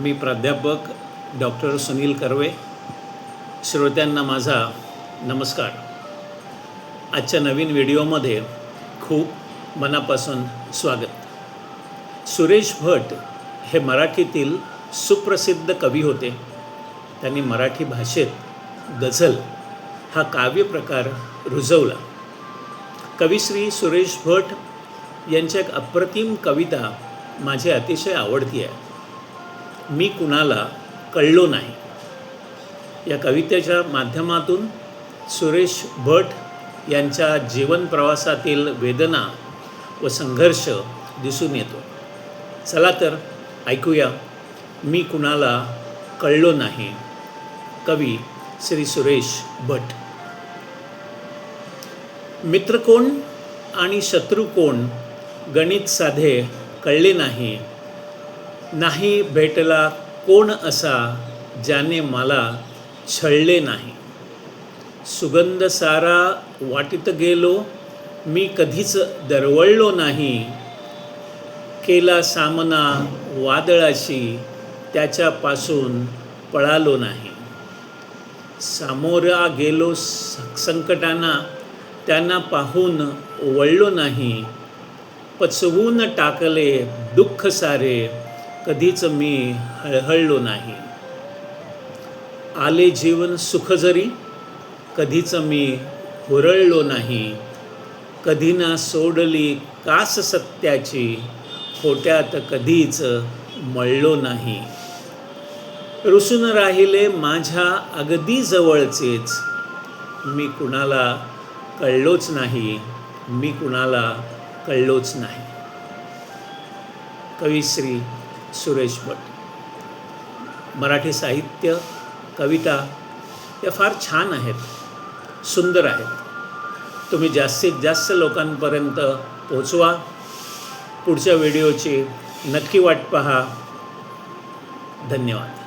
मी प्राध्यापक डॉक्टर सुनील कर्वे श्रोत्यांना माझा नमस्कार. आजच्या नवीन व्हिडिओमध्ये खूप मनापासून स्वागत. सुरेश भट हे मराठीतील सुप्रसिद्ध कवी होते. त्यांनी मराठी भाषेत गझल हा काव्यप्रकार रुजवला. कविश्री सुरेश भट यांच्या एक अप्रतिम कविता माझी अतिशय आवडती आहे. मी कुणाला कळलो नाही. या कवितेच्या माध्यमातून सुरेश भट यांच्या जीवन प्रवासातील वेदना व संघर्ष दिसून येतो. चला तर ऐकूया मी कुणाला कळलो नाही. कवी श्री सुरेश भट. मित्र कोण आणि शत्रू कोण गणित साधे कळले नाही. नाही भेटला कोण असा ज्याने मला छळले नाही. सुगंध सारा वाटीत गेलो मी कधीच दरवळलो नाही. केला सामना वादळाशी त्याच्यापासून पळालो नाही. सामोरा गेलो संकटांना त्यांना पाहून वळलो नाही. पचवून टाकले दुःख सारे कधीच मी हळहळलो नाही. आले जीवन सुख जरी कधीच मी हुरळलो नाही. कधी ना सोडली कास सत्याची खोट्यात कधीच मळलो नाही. रुसून राहिले माझ्या अगदी जवळचेच. मी कुणाला कळलोच नाही मी कुणाला कळलोच नाही. कविश्री सुरेश भट मराठी साहित्य कविता या फार छान आहेत सुंदर आहेत. तुम्ही जास्तीत जास्त लोकांपर्यंत पोचवा पुढच्या व्हिडिओची नक्की वाट पहा. धन्यवाद.